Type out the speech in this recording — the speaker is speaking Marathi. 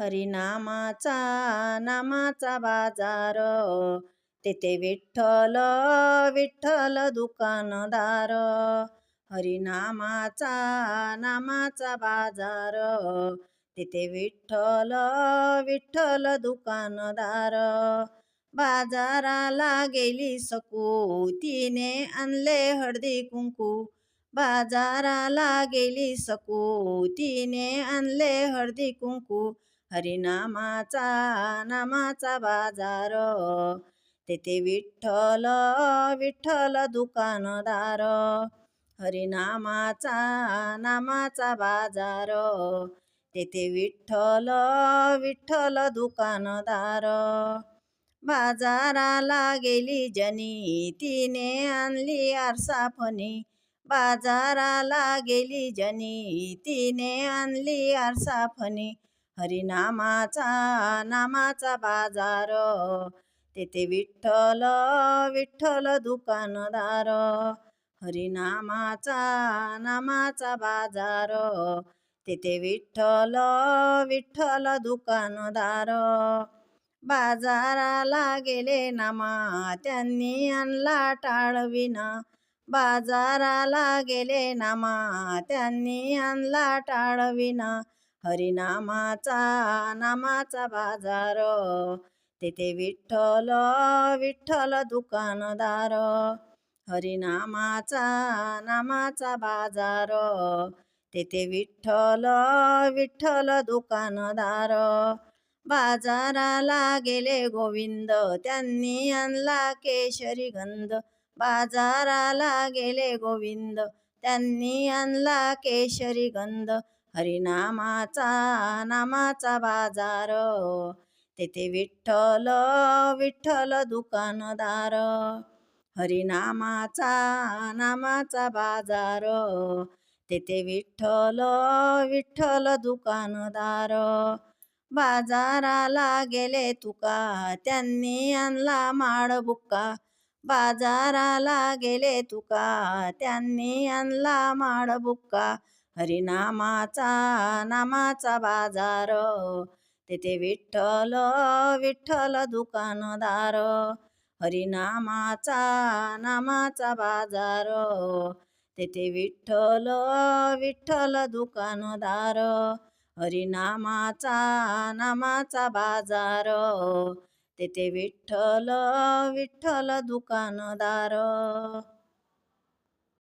हरिनामाचा नामाचा बाजार. तेथे विठ्ठल विठ्ठल दुकानदार. हरिनामाचा नामाचा बाजार. तिथे विठ्ठल विठ्ठल दुकानदार. बाजाराला गेली सकू तिने आणले हळदी कुंकू. बाजाराला गेली सकू तिने आणले हळदी कुंकू. हरिनामाचा नामाचा बाजार. तेथे विठ्ठल विठ्ठल दुकानदार. हरिनामाचा नामाचा बाजार. तेथे विठ्ठल विठ्ठल दुकानदार. बाजाराला गेली जनी तिने आणली आरसाफणी. बाजाराला गेली जनी तिने आणली आरसाफणी. हरिनामाचा नामाचा बाजार. तेथे विठ्ठल विठ्ठल दुकानदार. हरिनामाचा नामाचा बाजार. तेथे विठ्ठल विठ्ठल दुकानदार. बाजाराला गेले नामा त्यांनी आणला टाळविना. बाजाराला गेले नामा त्यांनी आणला टाळविना. हरिनामाचा नामाचा बाजार. तेथे विठ्ठल विठ्ठल दुकानदार. हरिनामाचा नामाचा बाजार. तेथे विठ्ठल विठ्ठल दुकानदार. बाजाराला गेले गोविंद. त्यांनी आणला केशरी गंध. बाजाराला गेले गोविंद. त्यांनी आणला केशरी गंध. हरिनामाचा नामाचा बाजार. तेथे विठ्ठल विठ्ठल दुकानदार. हरिनामाचा नामाचा बाजार. तेथे विठ्ठल विठ्ठल दुकानदार. बाजाराला गेले तुका त्यांनी आणला माळ बुक्का बाजाराला गेले तुका त्यांनी आणला माळ बुक्का हरिनामाचा नामाचा बाजार. तेथे विठ्ठल विठ्ठल दुकानदार. हरिनामाचा नामाचा बाजार. तेथे विठ्ठल विठ्ठल दुकानदार. हरिनामाचा नामाचा बाजार. तेथे विठ्ठल विठ्ठल दुकानदार.